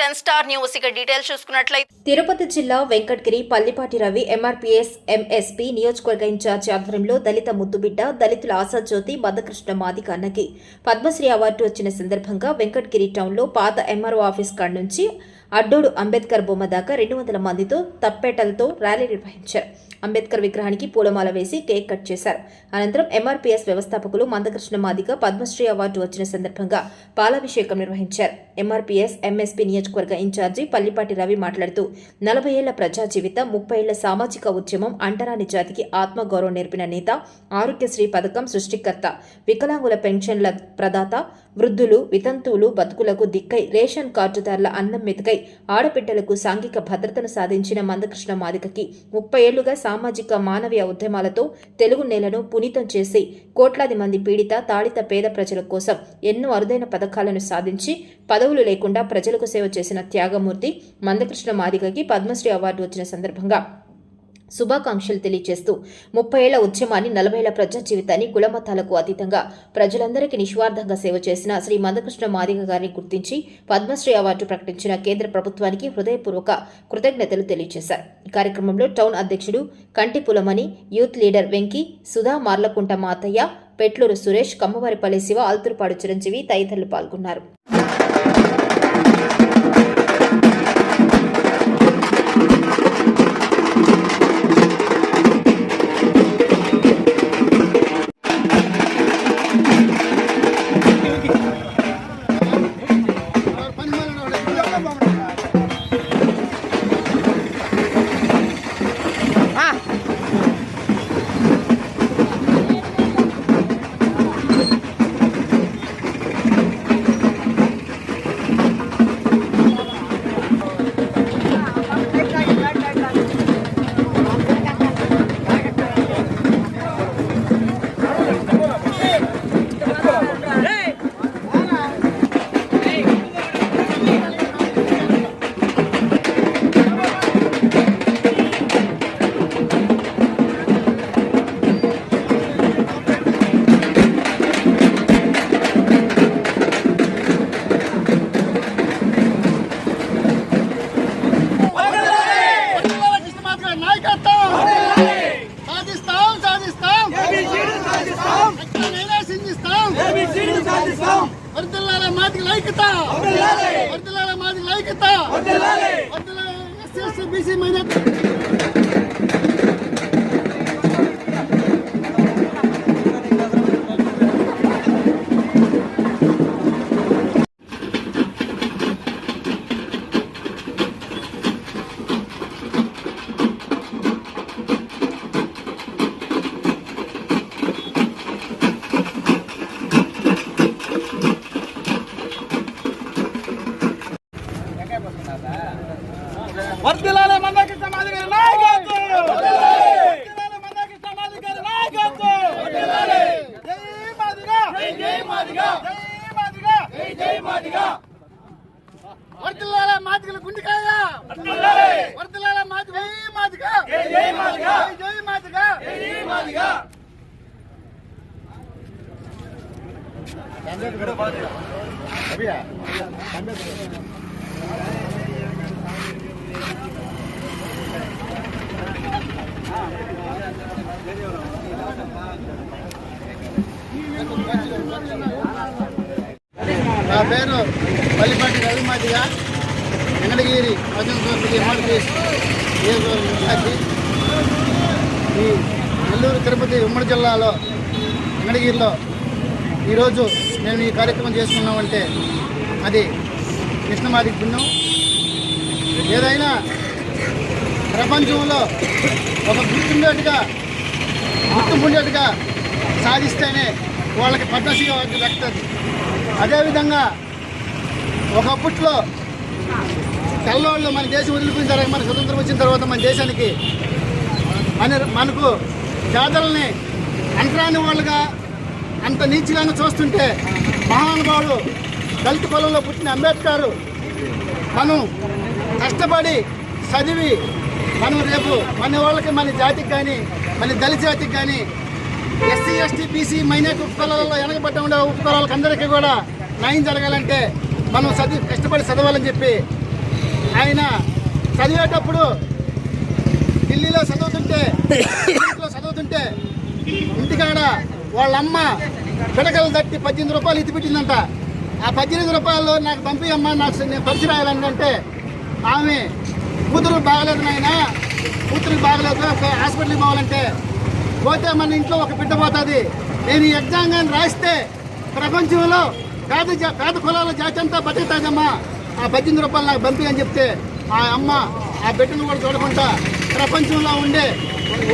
Ten star news. ఇక details చూసుకున్నట్లయితే తిరుపతి జిల్లా వెంకటగిరి పల్లిపాటి రవి ఎంఆర్పీఎస్ ఎంఎస్పీ నియోజకవర్గ ఇన్ఛార్జి ఆధ్వర్యంలో దళిత ముద్దుబిడ్డ దళితుల ఆశాజ్యోతి మదకృష్ణ మాదిక అన్నకి పద్మశ్రీ అవార్డు వచ్చిన సందర్భంగా వెంకటగిరి టౌన్లో పాత ఎంఆర్ఓ ఆఫీస్ కాడ నుంచి అడ్డోడు అంబేద్కర్ బొమ్మ దాకా రెండు వందల మందితో తప్పేటలతో ర్యాలీ నిర్వహించారు. అంబేద్కర్ విగ్రహానికి పూలమాల వేసి కేక్ కట్ చేశారు. అనంతరం ఎంఆర్పీఎస్ వ్యవస్థాపకులు మందకృష్ణ మాదిగ పద్మశ్రీ అవార్డు వచ్చిన సందర్భంగా పాలాభిషేకం నిర్వహించారు. ఎంఆర్పీఎస్ ఎంఎస్పీ నియోజకవర్గ ఇన్ఛార్జి పల్లిపాటి రవి మాట్లాడుతూ నలభై ఏళ్ళ ప్రజా జీవితం ముప్పై ఏళ్ళ సామాజిక ఉద్యమం అంటరాని జాతికి ఆత్మగౌరవం నేర్పిన నేత ఆరోగ్యశ్రీ పథకం సృష్టికర్త వికలాంగుల పెన్షన్ల ప్రదాత వృద్ధులు వితంతువులు బతుకులకు దిక్కై రేషన్ కార్డుదారుల అన్నం మెతుకై ఆడబిడ్డలకు సాంఘిక భద్రతను సాధించిన మందకృష్ణ మాదికకి ముప్పై ఏళ్ళుగా సామాజిక మానవీయ ఉద్యమాలతో తెలుగు నేలను పునీతం చేసి కోట్లాది మంది పీడిత తాళిత పేద ప్రజల కోసం ఎన్నో అరుదైన పథకాలను సాధించి పదవులు లేకుండా ప్రజలకు సేవ చేసిన త్యాగమూర్తి మందకృష్ణ మాదిగకి పద్మశ్రీ అవార్డు వచ్చిన సందర్భంగా శుభాకాంక్షలు తెలియజేస్తూ ముప్పై ఏళ్ళ ఉద్యమాన్ని నలభై ఏళ్ళ ప్రజా జీవితాన్ని కులమతాలకు అతీతంగా ప్రజలందరికీ నిస్వార్థంగా సేవ చేసిన శ్రీ మందకృష్ణ మాదిగ గారిని గుర్తించి పద్మశ్రీ అవార్డు ప్రకటించిన కేంద్ర ప్రభుత్వానికి హృదయపూర్వక కృతజ్ఞతలు తెలియజేశారు. ఈ కార్యక్రమంలో టౌన్ అధ్యక్షుడు కంటిపులమణి యూత్ లీడర్ వెంకీ సుధా మార్లకుంట మాతయ్య పెట్లూరు సురేష్ కమ్మవారిపల్లి శివ ఆల్తురుపాడు చిరంజీవి తదితరులు పాల్గొన్నారు. నా పేరు పల్లిపాటి రవిమాదిగా వెంకటగిరి భజన ఎంఆర్పీఎస్ ఈ నెల్లూరు తిరుపతి ఉమ్మడి జిల్లాలో వెంకటగిరిలో ఈరోజు మేము ఈ కార్యక్రమం చేసుకున్నామంటే అది కృష్ణమాదికి పుణ్యం ఏదైనా ప్రపంచంలో ఒక గుర్తుండేట్టుగా గుర్తుండేట్టుగా సాధిస్తేనే వాళ్ళకి పద్మశ్రీ అవార్డు దక్కుతుంది. అదేవిధంగా ఒకప్పట్లో తెల్లవాళ్ళు మన దేశం వదిలిపోయిన తర్వాత మన స్వతంత్రం వచ్చిన తర్వాత మన దేశానికి మన మనకు జాతరల్ని అంటరాని వాళ్ళుగా అంత నీచిగానే చూస్తుంటే మహానుభావుడు దళిత కులంలో పుట్టిన అంబేద్కర్ మనం కష్టపడి చదివి మనం రేపు మన వాళ్ళకి మన జాతికి కానీ మన దళిత జాతికి కానీ ఎస్సీ ఎస్టీ బీసీ మైనార్టీ ఉపకులాలలో వెనకబడ్డ ఉండే ఉపకులాలకు అందరికీ కూడా న్యాయం జరగాలంటే మనం చదివి కష్టపడి చదవాలని చెప్పి ఆయన చదివేటప్పుడు ఢిల్లీలో చదువుతుంటే ఇంట్లో చదువుతుంటే ఇంటికాడ వాళ్ళమ్మ పిడకలు తట్టి పద్దెనిమిది రూపాయలు ఇతి పెట్టిందంట ఆ పద్దెనిమిది రూపాయలు నాకు పంపించమ్మా నాకు నేను పరిచయం రాయాలంటే ఆమె కూతురు బాగలేదు నాయన కూతురికి బాగలేదు హాస్పిటల్కి పోవాలంటే పోతే మన ఇంట్లో ఒక బిడ్డ పోతుంది. నేను ఈ ఎగ్జామ్ కానీ రాస్తే ప్రపంచంలో పేద పేద కులాల జాతి అంతా బతుకుతుందమ్మా. ఆ పద్దెనిమిది రూపాయలు నాకు పంపి అని చెప్తే ఆ అమ్మ ఆ బిడ్డను కూడా చూడకుండా ప్రపంచంలో ఉండే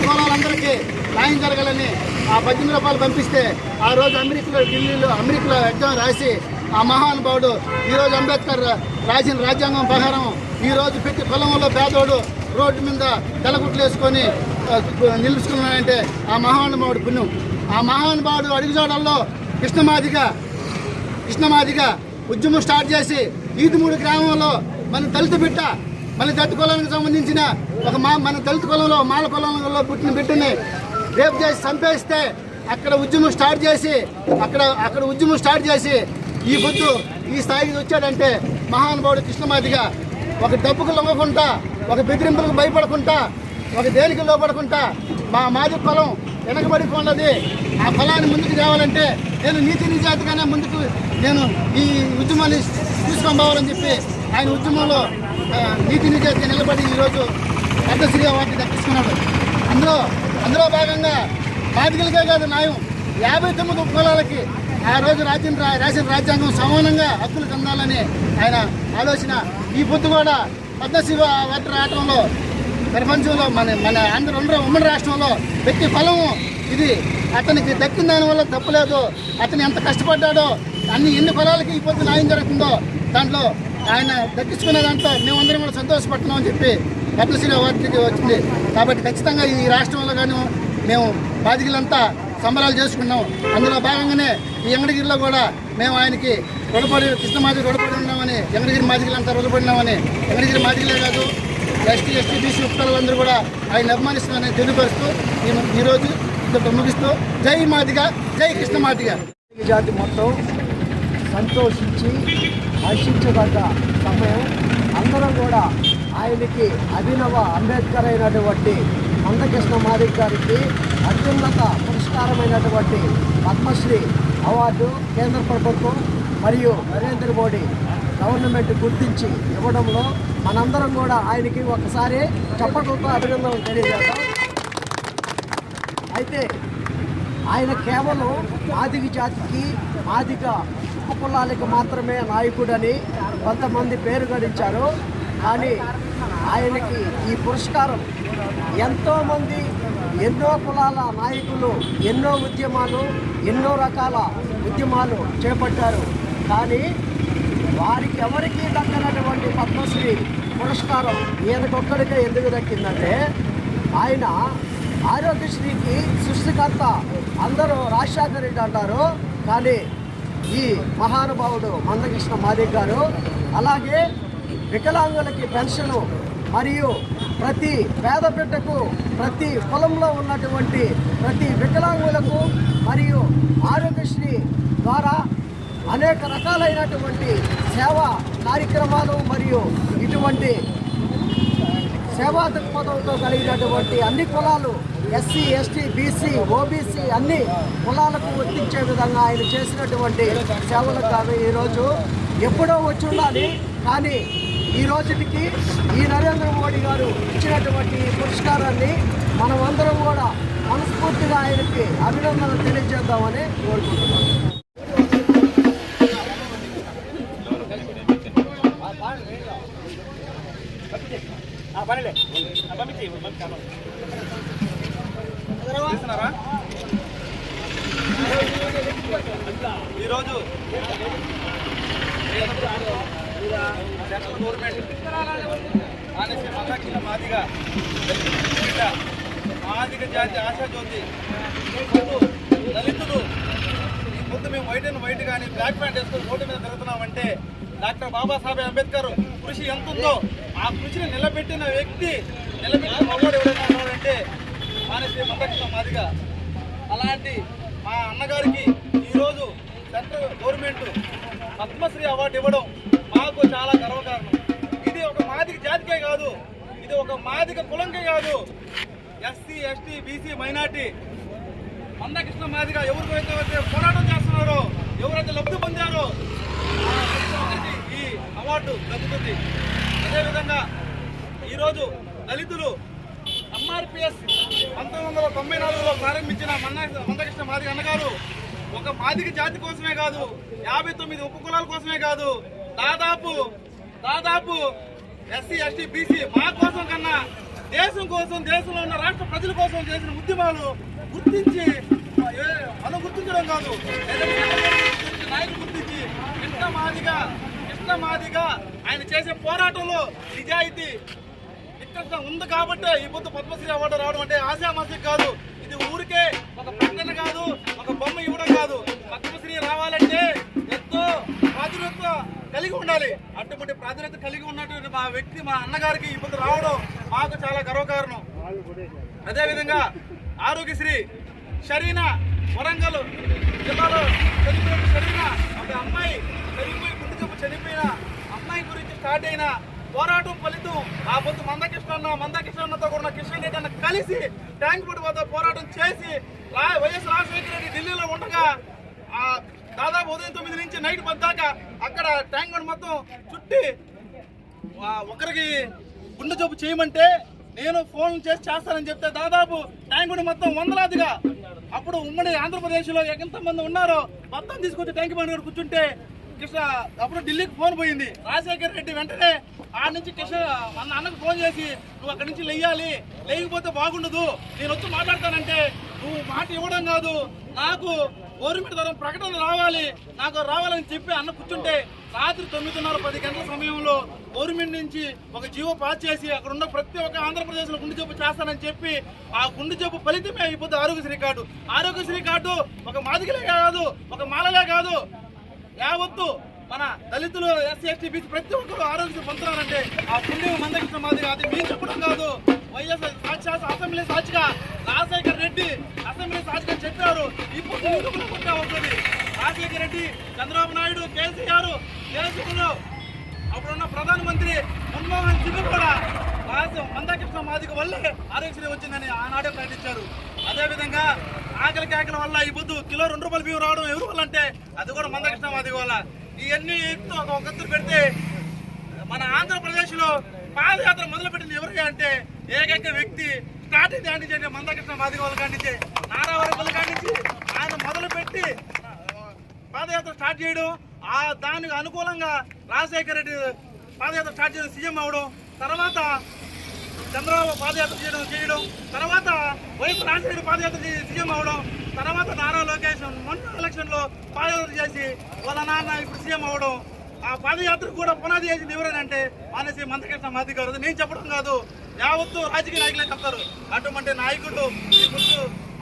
కులాలందరికీ న్యాయం జరగాలని ఆ పద్దెనిమిది రూపాయలు పంపిస్తే ఆ రోజు అమెరికాలో ఢిల్లీలో అమెరికాలో ఎగ్జామ్ రాసి ఆ మహానుభావుడు ఈరోజు అంబేద్కర్ రాసిన రాజ్యాంగం ప్రకారం ఈరోజు ప్రతి పొలంలో పేదోడు రోడ్డు మీద తెలగుట్లు వేసుకొని ఆ, నిలుచుకున్నాడంటే ఆ మహానుభావుడు పుణ్యం. ఆ మహానుభావుడు అడుగుజాడల్లో కృష్ణమాదిగా కృష్ణమాదిగా ఉద్యమం స్టార్ట్ చేసి ఈదుమూడు గ్రామంలో మన దళిత బిడ్డ మన దళిత కులానికి సంబంధించిన ఒక మా మన దళిత కులంలో మాల కులంలో పుట్టిన బిడ్డని రేపు చేసి చంపేస్తే అక్కడ ఉద్యమం స్టార్ట్ చేసి అక్కడ అక్కడ ఉద్యమం స్టార్ట్ చేసి ఈ బుద్ధు ఈ స్థాయికి వచ్చాడంటే మహానుభావుడు కృష్ణమాదిగా. ఒక డబ్బుకు లొంగకుండా ఒక బెదిరింపులకు భయపడకుండా ఒక దేనికి లోపడకుండా మా మాది పొలం వెనకబడిపోన్నది. ఆ ఫలాన్ని ముందుకు తేవాలంటే నేను నీతి నిజాతిగానే ముందుకు నేను ఈ ఉద్యమాన్ని తీసుకొని పోవాలని చెప్పి ఆయన ఉద్యమంలో నీతి నిజాతిగా నిలబడి ఈరోజు పద్మశ్రీ అవార్డు దక్కించుకున్నాడు అందులో అందులో భాగంగా బాధికలకే కాదు న్యాయం. యాభై తొమ్మిది కులాలకి ఆ రోజు రాజ్యం రాసిన రాజ్యాంగం సమానంగా హక్కులు పొందాలని ఆయన ఆలోచన ఈ పొద్దు కూడా పద్మశివ వాటర్ రావటంలో ప్రపంచంలో మన మన ఆంధ్ర రెండు ఉమ్మడి రాష్ట్రంలో ప్రతి ఫలము ఇది. అతనికి దక్కిన దానివల్ల తప్పులేదు అతను ఎంత కష్టపడ్డాడో అన్ని ఎన్ని ఫలాలకి ఈ పొద్దు న్యాయం జరుగుతుందో దాంట్లో ఆయన దక్కించుకునే దాంట్లో మేమందరం కూడా సంతోషపడుతున్నాం అని చెప్పి పద్మశ్రీ అవార్డుకి వచ్చింది. కాబట్టి ఖచ్చితంగా ఈ రాష్ట్రంలో కానీ మేము బాధికులంతా సంబరాలు చేసుకున్నాం. అందులో భాగంగానే ఈ ఎంగడగిరిలో కూడా మేము ఆయనకి రుణపడి కృష్ణమాది రుణపడి ఉన్నామని ఎంగడగిరి మాదిగలంతా రుణపడినామని ఎంగడగిరి మాదిగలే కాదు ఎస్టీ ఎస్టీ బీసీ ఉత్తర్వులందరూ కూడా ఆయన అభిమానిస్తున్నారని తెలియపరుస్తూ ఈ- ఈరోజు ఇంత ముగిస్తూ జై మాదిగ జై కృష్ణ మాదిగ. ఈ జాతి మొత్తం సంతోషించి హర్షించదగ్గ సమయం. అందరం కూడా ఆయనకి అభినవ అంబేద్కర్ అయినటువంటి మందకృష్ణ మాదిగ గారికి అత్యున్నత పురస్కారమైనటువంటి పద్మశ్రీ అవార్డు కేంద్ర ప్రభుత్వం మరియు నరేంద్ర మోడీ గవర్నమెంట్ గుర్తించి ఇవ్వడంలో మనందరం కూడా ఆయనకి ఒకసారి చప్పట్లతో అభినందనలు తెలియజేద్దాం. అయితే ఆయన కేవలం మాదిగ జాతికి మాదిగ ఉపకులాలకు మాత్రమే నాయకుడని కొంతమంది పేరు గడించారు. కానీ ఆయనకి ఈ పురస్కారం ఎంతోమంది ఎన్నో కులాల నాయకులు ఎన్నో ఉద్యమాలు ఎన్నో రకాల ఉద్యమాలు చేపట్టారు. కానీ వారికి ఎవరికి దక్కనటువంటి పద్మశ్రీ పురస్కారం ఈయనకొక్కడికే ఎందుకు దక్కిందంటే ఆయన ఆరోగ్యశ్రీకి సృష్టికర్త అందరూ రాజశేఖర రెడ్డి అంటారు. కానీ ఈ మహానుభావుడు మందకృష్ణ మాదిక్ గారు అలాగే వికలాంగులకి పెన్షను మరియు ప్రతి పేద బిడ్డకు ప్రతి కులంలో ఉన్నటువంటి ప్రతి వికలాంగులకు మరియు ఆరోగ్యశ్రీ ద్వారా అనేక రకాలైనటువంటి సేవా కార్యక్రమాలు మరియు ఇటువంటి సేవా దృక్పథంతో కలిగినటువంటి అన్ని కులాలు ఎస్సీ ఎస్టీ బీసీ ఓబీసీ అన్ని కులాలకు వర్తించే విధంగా ఆయన చేసినటువంటి సేవలు కాదు ఈరోజు ఎప్పుడో వచ్చి ఉండాలి. కానీ ఈ రోజుకి ఈ నరేంద్ర మోడీ గారు ఇచ్చినటువంటి ఈ పురస్కారాన్ని మనం అందరం కూడా మనస్ఫూర్తిగా ఆయనకి అభినందనలు తెలియజేద్దామని కోరుకుంటున్నాం ఈరోజు సెంట్రల్ గవర్నమెంట్ మానేసి మతాకిల మాదిగా మాదిగ జాతి ఆశాజ్యోతి దళితులు ఈ ముందు మేము వైట్ అండ్ వైట్ కానీ బ్లాక్ ప్యాంట్ వేసుకొని రోడ్డు మీద తిరుగుతున్నామంటే డాక్టర్ బాబాసాహెబ్ అంబేద్కర్ కృషి ఎంత ఉందో ఆ కృషిని నిలబెట్టిన వ్యక్తి నిలబెట్టిన మగవాడు ఎవరైనా ఉన్నాడంటే మానేసి మతాకిల మాదిగా అలాంటి మా అన్నగారికి ఈరోజు సెంట్రల్ గవర్నమెంట్ పద్మశ్రీ అవార్డు ఇవ్వడం నాకు చాలా గర్వకారణం. ఇది ఒక మాదిరి ఒక మాదిక కులంకే కాదు. SC ST BC minority Mandakrishna Madiga ఎవరికైతే పోరాటం చేస్తున్నారో ఎవరైతే లబ్ధి పొందారో ఈ అవార్డు దక్కుతుంది అదేవిధంగా ఈరోజు దళితులు ఎంఆర్పిఎస్ పంతొమ్మిది వందల తొంభై నాలుగులో ప్రారంభించిన మన్న మందకృష్ణ మాదిగ అన్నగారు ఒక మాదిక జాతి కోసమే కాదు యాభై తొమ్మిది ఉపకులాల కోసమే కాదు దాదాపు దాదాపు ఎస్సీ ఎస్టీ బీసీ మా కోసం కన్నా దేశం కోసం దేశంలో ఉన్న రాష్ట్ర ప్రజల కోసం చేసిన ఉద్యమాలు గుర్తించి మనం గుర్తించడం కాదు. గుర్తించి, నాయకులు గుర్తించి కృష్ణ మాదిగా మాదిగా ఆయన చేసే పోరాటంలో నిజాయితీ ఇక్కడ ఉంది కాబట్టి ఈ పొద్దు పద్మశ్రీ అవార్డు రావడం అంటే ఆశామాసి కాదు. ఇది ఊరికే ఒక ప్రకటన కాదు ఒక బొమ్మ ఇవ్వడం కాదు. పద్మశ్రీ రావాలంటే ఎంతో ప్రాధాన్యత కలిగి ఉండాలి. అటువంటి ప్రాధాన్యత కలిగి ఉన్నటువంటి మా వ్యక్తి మా అన్నగారికి ఈ రావడం మాకు చాలా గర్వకారణం. అదేవిధంగా ఆరోగ్యశ్రీ షరీనా వరంగల్ జిల్లాలో చనిపోయిన షరీనా ఒక అమ్మాయి చనిపోయి గుండె చనిపోయిన అమ్మాయి గురించి స్టార్ట్ అయిన పోరాటం ఫలితం ఆ పొద్దు మందకృష్ణ మందకృష్ణతో కూడా కిషన్ రెడ్డి అన్న కలిసి ట్యాంక్ బండ్ వద్ద పోరాటం చేసి వైఎస్ రాజశేఖర రెడ్డి ఢిల్లీలో ఉండగా దాదాపు ఉదయం తొమ్మిది నుంచి నైట్ పద్దాకా ఇక్కడ ట్యాంక్ బండ్ మొత్తం చుట్టి ఒకరికి గుండె జబ్బు చేయమంటే నేను ఫోన్ చేసి చేస్తానని చెప్తే దాదాపు ట్యాంకుని మొత్తం వందలాదిగా. అప్పుడు ఉమ్మడి ఆంధ్రప్రదేశ్లో ఎంతమంది ఉన్నారో మొత్తం తీసుకొచ్చి ట్యాంక్ బండ్ కూడా కూర్చుంటే కృష్ణ అప్పుడు ఢిల్లీకి ఫోన్ పోయింది. రాజశేఖర్ రెడ్డి వెంటనే ఆ నుంచి కృష్ణ మన అన్నకు ఫోన్ చేసి నువ్వు అక్కడి నుంచి లేయాలి లేకపోతే బాగుండదు నేను వచ్చి మాట్లాడతానంటే నువ్వు మాట ఇవ్వడం కాదు. నాకు గవర్నమెంట్ ద్వారా ప్రకటన రావాలి. నాకు రావాలని చెప్పి అన్న కూర్చుంటే రాత్రి తొమ్మిదిన్నర పది గంటల సమయంలో గవర్నమెంట్ నుంచి ఒక జీవో పాస్ చేసి అక్కడ ఉన్న ప్రతి ఒక్క ఆంధ్రప్రదేశ్లో గుండె జబ్బు చేస్తానని చెప్పి ఆ గుండె జబ్బు ఫలితమే అయిపోతుంది ఆరోగ్యశ్రీ కార్డు. ఆరోగ్యశ్రీ కార్డు ఒక మాదిగలే కాదు ఒక మాలలే కాదు. యావత్తు మన దళితులు ఎస్సీ ఎస్టీ బీసీ ప్రతి ఒక్కరు ఆరోగ్యం పొందుతున్నారంటే ఆ పుణ్యం మందగించిన మాదిరి అది మీరు చెప్పడం కాదు. అసెంబ్లీ సాక్షిగా చెప్పారు. ఇప్పుడు నిరూపణ కొట్టే అవుతుంది. రెడ్డి చంద్రబాబు నాయుడు కేసీఆర్ దేశంలో అప్పుడున్న ప్రధానమంత్రి మన్మోహన్ సింగ్ కూడా రాజ మందకృష్ణ మాదిక వల్లే ఆరోగ్యశ్రీ వచ్చిందని ఆనాడే ప్రకటించారు. అదేవిధంగా ఆకలి కేకల వల్ల ఈ పొద్దు కిలో రెండు రూపాయలు బియ్యం రావడం ఎవరి వల్ల అంటే అది కూడా మందకృష్ణ మాదిక వల్ల. ఇవన్నీ ఎత్తు ఒక ఒక్కరు పెడితే మన ఆంధ్రప్రదేశ్లో పాదయాత్ర మొదలుపెట్టింది ఎవరికి అంటే ఏకైక వ్యక్తి స్టార్టింగ్ కానించి అంటే మందకృష్ణ మాదిగ వాళ్ళు కానించి నారావరం కానించి ఆయన మొదలుపెట్టి పాదయాత్ర స్టార్ట్ చేయడం. ఆ దానికి అనుకూలంగా రాజశేఖర రెడ్డి పాదయాత్ర స్టార్ట్ చేయడం సీఎం అవడం తర్వాత చంద్రబాబు పాదయాత్ర చేయడం చేయడం తర్వాత వైఎస్ రాజశేఖర పాదయాత్ర చేసి సీఎం అవడం తర్వాత నారా లోకేష్ మొన్న ఎలక్షన్లో పాదయాత్ర చేసి వాళ్ళ నాన్న ఇప్పుడు సీఎం అవడం. ఆ పాదయాత్ర కూడా పునాది చేసింది అంటే మానేసి మందకృష్ణ మాది గారు. నేను చెప్పడం కాదు యావత్తు రాజకీయ నాయకులే చెప్తారు. అటువంటి నాయకుడు ఈ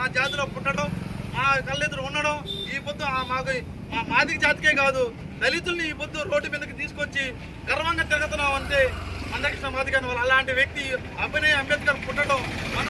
మా జాతిలో పుట్టడం మా కళ్ళెదురు ఉండడం ఈ పొద్దు ఆ మాకు మా మాదిక జాతికే కాదు దళితుల్ని ఈ పొద్దు రోడ్డు మీదకి తీసుకొచ్చి గర్వంగా తిరుగుతున్నాం అంటే మందకృష్ణ మాదిగని వాళ్ళు అలాంటి వ్యక్తి అభినయ్ అంబేద్కర్ పుట్టడం